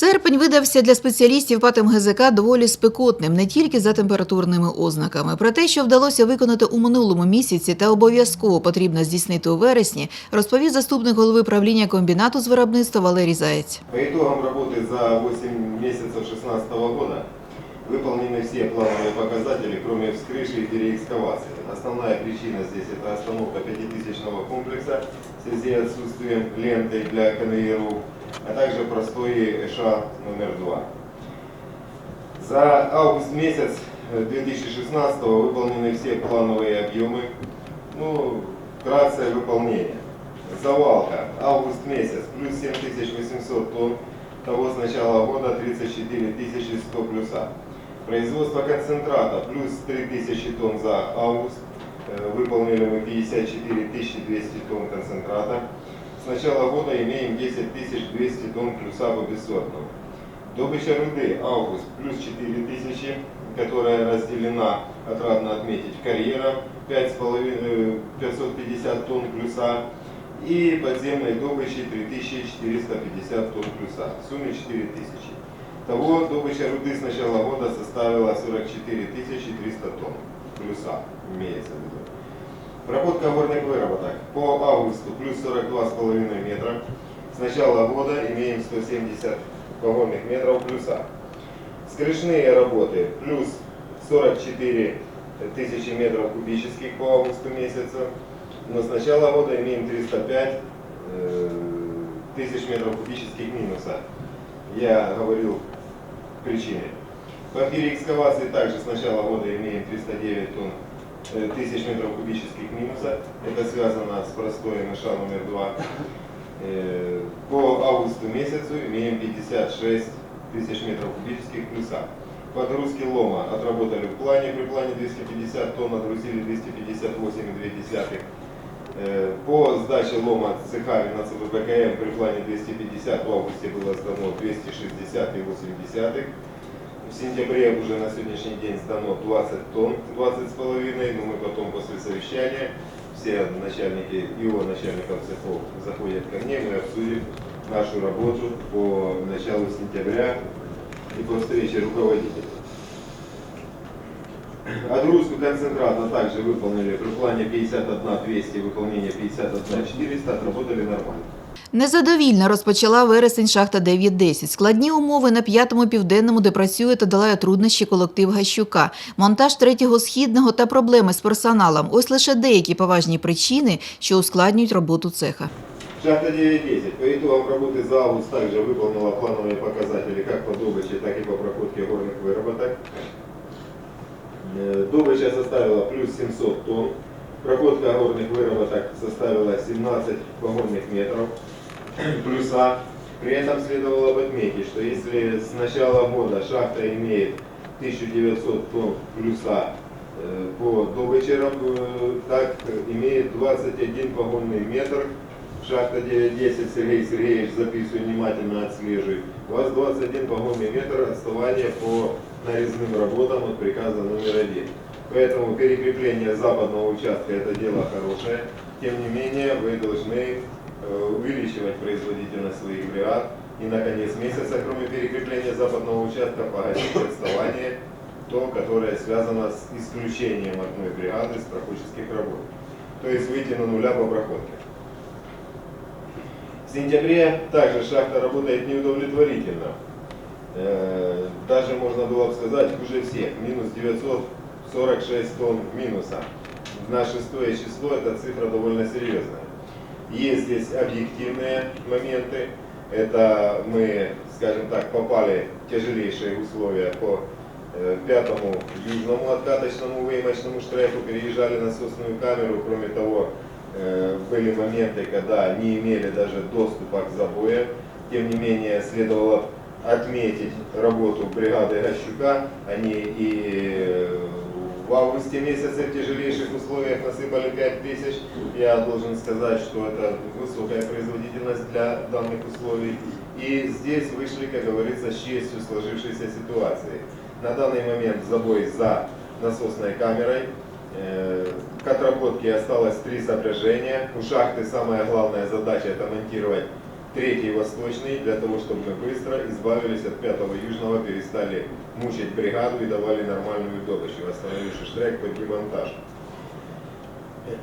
Серпень видався для спеціалістів ПАТ МГЗК доволі спекотним не тільки за температурними ознаками. Про те, що вдалося виконати у минулому місяці та обов'язково потрібно здійснити у вересні, розповів заступник голови правління комбінату з виробництва Валерій Заєць. По итогам работы за 8 месяцев 2016 года выполнены все плановые показатели, кроме вскрыши и переэкскавации. Основная причина здесь это остановка пятитысячного комплекса в связи с отсутствием ленты для конвейеров, А также простой ША номер 2. За август месяц э, 2016 выполнены все плановые объемы. Ну, вкратце выполнение. Завалка. Август месяц. Плюс 7800 тонн. Того с начала года 34 100 плюса. Производство концентрата. Плюс 3000 тонн за август. Э, Выполнили мы 54 200 тонн концентрата. Начала года имеем 10 200 тонн плюса по бессортному. Добыча руды август плюс 4000, которая разделена, отрадно отметить, карьера 5,5, 550 тонн плюса и подземной добычи 3450 тонн плюса, в сумме 4000. Того добыча руды с начала года составила 44 300 тонн плюса, имеется в виду. Проработка горных выработок по августу плюс 42,5 метра. С начала года имеем 170 вагонных метров плюса. Скрышные работы плюс 44 тысячи метров кубических по августу месяцу. Но с начала года имеем 305 э, тысяч метров кубических минуса. Я говорил причины. По переэкскавации также с начала года имеем 309 тонн тысяч метров кубических минуса. Это связано с простоем ИША номер 2. Э, По августу месяцу имеем 56 тысяч метров кубических плюса. Подгрузки лома отработали в плане, при плане 250 тонн, отгрузили 258,2. Э, По сдаче лома цехами на ЦБКМ при плане 250 в августе было сдано 260,8. В сентябре уже на сегодняшний день сдано 20 тонн, 20 с половиной, но мы потом после совещания, все начальники, его начальников цехов заходят ко мне, мы обсудим нашу работу по началу сентября и по встрече руководителей. Отгрузку концентрата также выполнили при плане 51 200, выполнение 51 400, отработали нормально. Незадовільно розпочала вересень шахта 9-10. Складні умови на п'ятому південному, де працює та долає труднощі колектив Гащука, монтаж третього східного та проблеми з персоналом. Ось лише деякі поважні причини, що ускладнюють роботу цеха. Шахта 9.10. По итогам работы за август также выполнила плановые показатели как по добыче, так и по проходке горных выработок. Э, Добыча составила плюс 700 тонн. Проходка горных выработок составила 17 вагонных метров плюса. При этом следовало бы отметить, что если с начала года шахта имеет 1900 тонн плюса э, по добыче, раб- э, так имеет 21 вагонный метр Шахта 9.10, Сергей Сергеевич, записываю внимательно, отслеживай. У вас 21 вагонный метр отставания по нарезным работам от приказа номер один. Поэтому перекрепление западного участка это дело хорошее. Тем не менее, вы должны э, увеличивать производительность своих бригад. И на конец месяца, кроме перекрепления западного участка, погасить отставание, то, которое связано с исключением одной бригады с проходческих работ. То есть выйти на нуля по проходке. В сентябре также шахта работает неудовлетворительно. Э, Даже можно было бы сказать хуже всех. Минус 946 тонн минуса. На шестое число эта цифра довольно серьезная. Есть здесь объективные моменты. Это мы, скажем так, попали в тяжелейшие условия по э, пятому южному откаточному выемочному штреху, переезжали насосную камеру. Кроме того, э, были моменты, когда не имели даже доступа к забоям. Тем не менее, следовало отметить работу бригады Гащука. Они и э, в августе месяце в тяжелейших условиях насыпали 5000. Я должен сказать, что это высокая производительность для данных условий. И здесь вышли, как говорится, с честью сложившейся ситуации. На данный момент забой за насосной камерой. Э, К отработке осталось три сопряжения. У шахты самая главная задача это монтировать третий восточный, для того, чтобы мы быстро избавились от пятого южного, перестали мучить бригаду и давали нормальную добычу, остановивший штрек под демонтаж.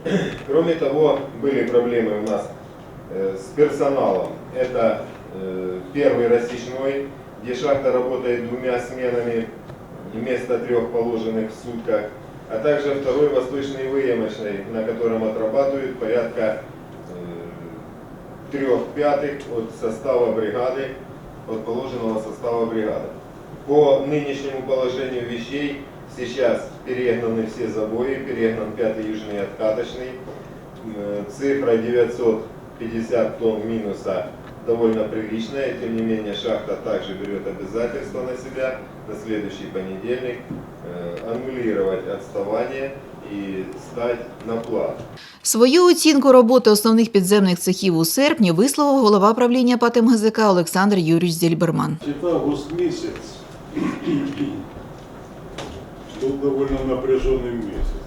Кроме того, были проблемы у нас э, с персоналом. Это э, первый рассечной, где шахта работает двумя сменами вместо трех положенных в сутках, а также второй восточный выемочный, на котором отрабатывают порядка трех пятых от состава бригады, от положенного состава бригады. По нынешнему положению вещей сейчас перегнаны все забои, перегнан пятый южный откаточный. Цифра 950 тонн минуса довольно приличная, тем не менее шахта также берет обязательство на себя на следующий понедельник э, аннулировать отставание и стать на план. Свою оцінку роботи основних підземних цехів у серпні висловив голова правління ПАТ МГЗК Олександр Юрійович Зельберман. Это август месяц был довольно напряженный месяц.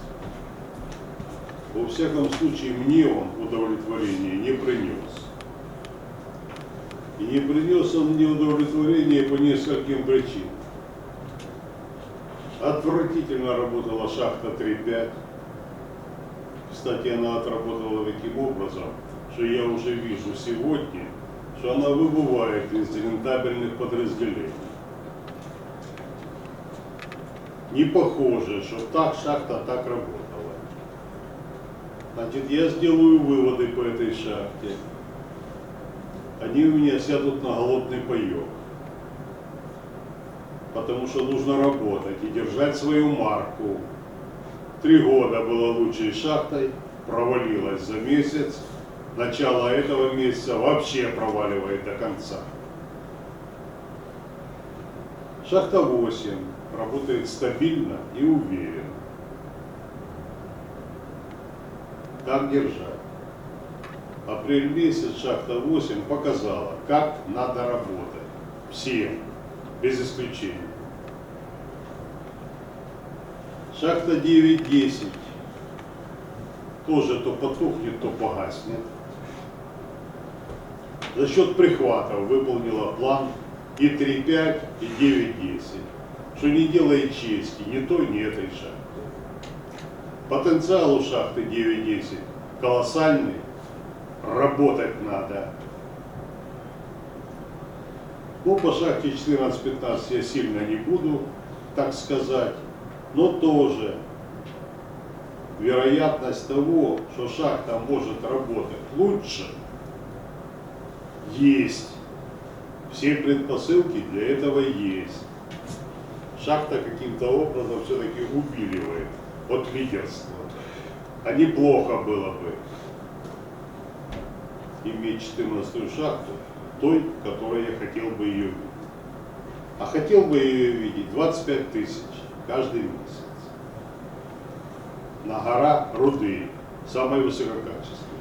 Во всяком случае, мне он удовлетворения не принес. И не принес он мне удовлетворения по нескольким причинам. Отвратительно работала шахта 3.5. Кстати, она отработала таким образом, что я уже вижу сегодня, что она выбывает из рентабельных подразделений. Не похоже, что так шахта так работала. Значит, я сделаю выводы по этой шахте. Они у меня сядут на голодный паек. Потому что нужно работать и держать свою марку. Три года была лучшей шахтой, провалилась за месяц. Начало этого месяца вообще проваливает до конца. Шахта 8 работает стабильно и уверенно. Так держать. Апрель месяц шахта 8 показала, как надо работать. Всем, без исключения. Шахта 9-10 тоже то потухнет, то погаснет. За счет прихватов выполнила план и 3.5, и 9.10, что не делает чести ни той, ни этой шахте. Потенциал у шахты 9.10 колоссальный, работать надо. Ну, по шахте 14-15 я сильно не буду, так сказать, но тоже вероятность того, что шахта может работать лучше, есть. Все предпосылки для этого есть. Шахта каким-то образом все-таки убиливает от лидерства. А неплохо было бы иметь 14 шахту, той, которой я хотел бы ее видеть. А хотел бы ее видеть 25 тысяч каждый месяц. На гора руды, самой высококачественной.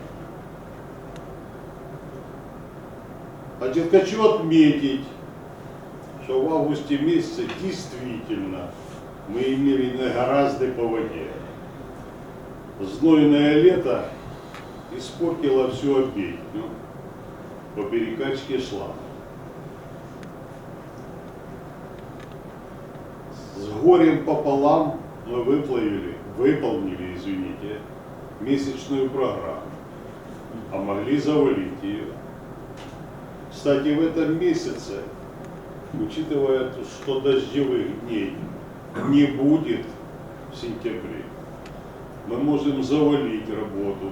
Значит, хочу отметить, что в августе месяце действительно мы имели на гораздо по воде. Знойное лето испортило всю обедню по перекачке шланга. С горем пополам мы выплавили, выполнили, извините, месячную программу, а могли завалить ее. Кстати, в этом месяце, учитывая, что дождевых дней не будет в сентябре, мы можем завалить работу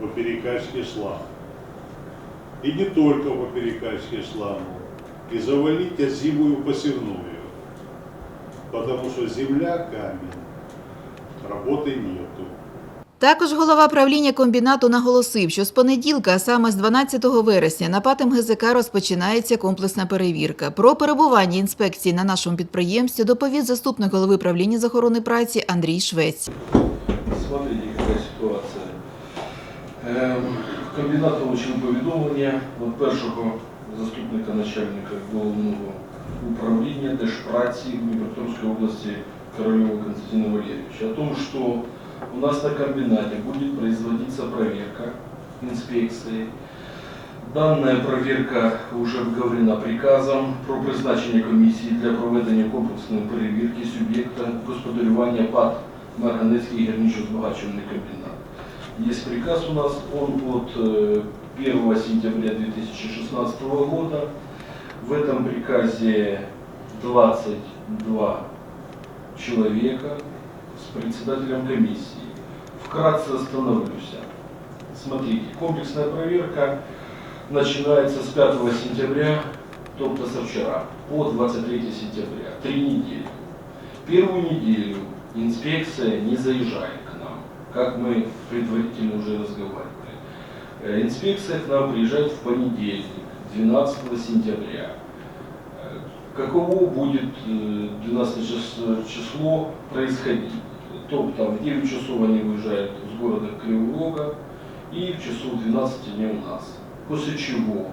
по перекачке шланга. И не только по перекачке шланга, и завалить озимую посевную. Потому что земля, камень, работы нету. Також голова правління комбінату наголосив, що з понеділка, а саме з 12 вересня, на ПАТ МГЗК розпочинається комплексна перевірка. Про перебування інспекції на нашому підприємстві доповів заступник голови правління з охорони праці Андрій Швець. Смотрите, какая ситуація. Ем, Комбінат отримав повідомлення від першого заступника начальника головного управління Держпраці Дніпропетровської області Королева Константина Валерьевича о том, что у нас на комбинате будет производиться проверка инспекции Данная проверка уже обговорена приказом про призначення комісії для проведення комплексної перевірки суб'єкта господарювання ПАД Марганецький гірничо-збагачувальний комбінат. Есть приказ у нас, он от э, 1 сентября 2016 года. В этом приказе 22 человека с председателем комиссии. Вкратце остановлюсь. Смотрите, комплексная проверка начинается с 5 сентября, тобто со вчера, по 23 сентября, три недели. Первую неделю инспекция не заезжает как мы предварительно уже разговаривали. Э, Инспекция к нам приезжает в понедельник, 12 сентября. Э, Каково будет э, 12 чис- число происходить? Тобто в 9 часов они выезжают с города Кривого и в часу 12 не у нас. После чего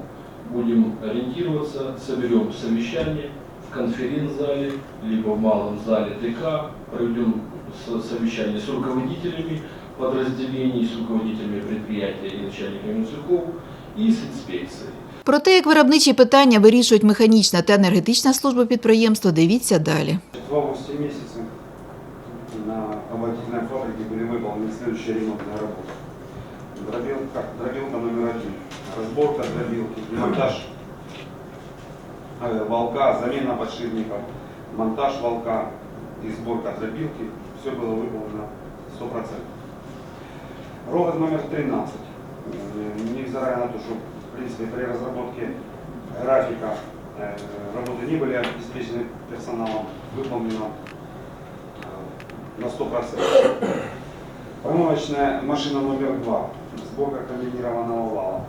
будем ориентироваться, соберем совещание в конференц-зале, либо в малом зале ТК, проведем со- совещание с руководителями подразделений, с руководителями предприятия и начальниками цехов и с инспекцией. Про те, як виробничі питання вирішують механічна та енергетична служба підприємства, дивіться далі. В августе месяце на обогатительной фабрике были выполнены следующие ремонтные работы. Дробилка, дробилка номер один, разборка дробилки, монтаж э, волка, замена подшипников, монтаж волка и сборка дробилки. Все было выполнено 100%. Ровод номер 13. Э, Невзирая на то, что в принципе при разработке графика э, работы не были обеспечены персоналом, выполнено э, на 100%. Промывочная машина номер 2, сборка комбинированного вала.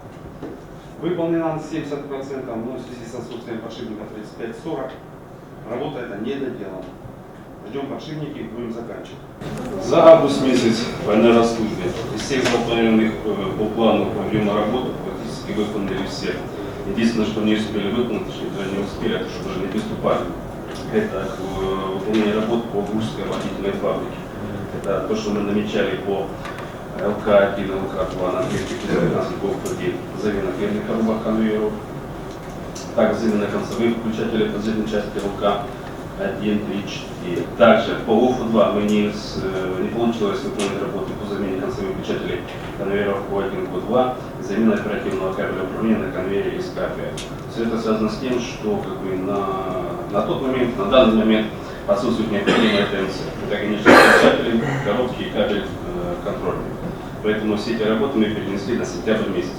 Выполнена на 70%, но в связи с отсутствием подшипника 35-40, работа эта не доделана. Ждем подшипники, будем заканчивать. За август месяц по энергослужбе из всех запланированных э, по плану объема работы практически выполнили все. Единственное, что не успели выполнить, что не успели, это что даже не приступали. Это э, выполнение работ по Гурской водительной фабрике. Это то, что мы намечали по ЛК-1 и ЛК-2 на 215 ГОВ-1, замена дверных коробок конвейеров, так замена концевых включателей подземной части ЛК 1, 3, 4. Также по УФУ-2 мы не, с- э, не получилось выполнить работу по замене концевых включателей конвейеров Q1, Q2, замена оперативного кабеля управления на конвейере СК-5. Все это связано с тем, что как бы, на, на тот момент, на данный момент отсутствует необходимая ТНЦ. Это, конечно, включатели, коробки и кабель э, контрольный. Поэтому все эти работы мы перенесли на сентябрь месяц.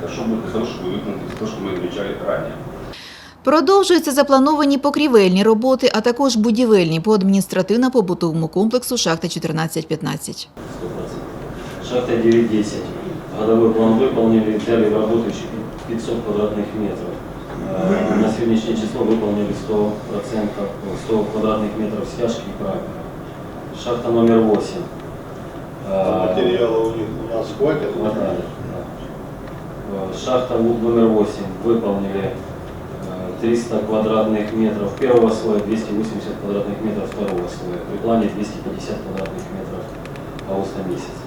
Это что будет для того, чтобы выполнить то, что мы намечали ранее. Продовжуються заплановані покрівельні роботи, а також будівельні по адміністративно-побутовому комплексу шахта 1415. 100%. Шахта 9.10. Годовой план выполнили, взяли в работу еще 500 квадратных метров. Э, На сегодняшнее число выполнили 100%, 100 квадратных метров стяжки и правильно. Шахта номер 8. Там материала у них у нас хватит. Хватает, да. Э, Шахта ВУД номер 8 выполнили э, 300 квадратных метров первого слоя, 280 квадратных метров второго слоя. При плане 250 квадратных метров августа месяц.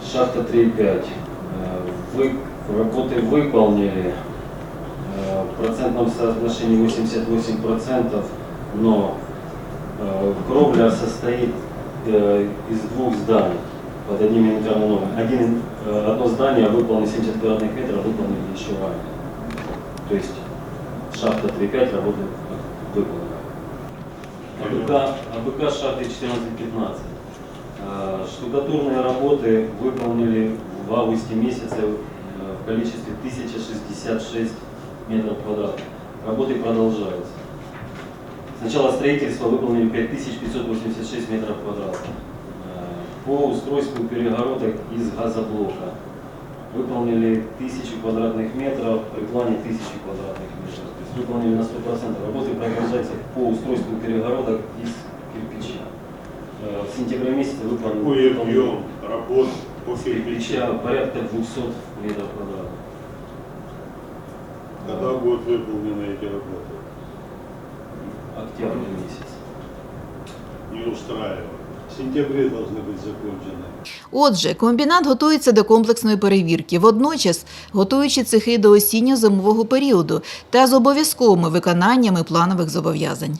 Шахта 3.5. Э, Вы, работы выполнили э, в процентном соотношении 88%, но э, кровля состоит из двух зданий под одним элементарным номером. Один, одно здание выполнено 70 квадратных метров, выполнили еще ранее. То есть шахта 3.5 работы выполнена. АБК, АБК шахты 14-15. Э, Штукатурные работы выполнили в августе месяце э, в количестве 1066 метров квадратных. Работы продолжаются. С начала строительства выполнили 5586 метров квадратных. Э, По устройству перегородок из газоблока выполнили 1000 квадратных метров при плане 1000 квадратных метров. Выполнили на 100%. Работы продолжаются по устройству перегородок из кирпича. Э, В сентябре месяце выполнили Какой объем работ по кирпича порядка 200 метров квадратных. Когда будут выполнены эти работы? Октябрь месяц. Не устраивает. сентябре должны быть закончены. Отже, комбінат готується до комплексної перевірки, водночас готуючи цехи до осінньо-зимового періоду та з обов'язковими виконаннями планових зобов'язань.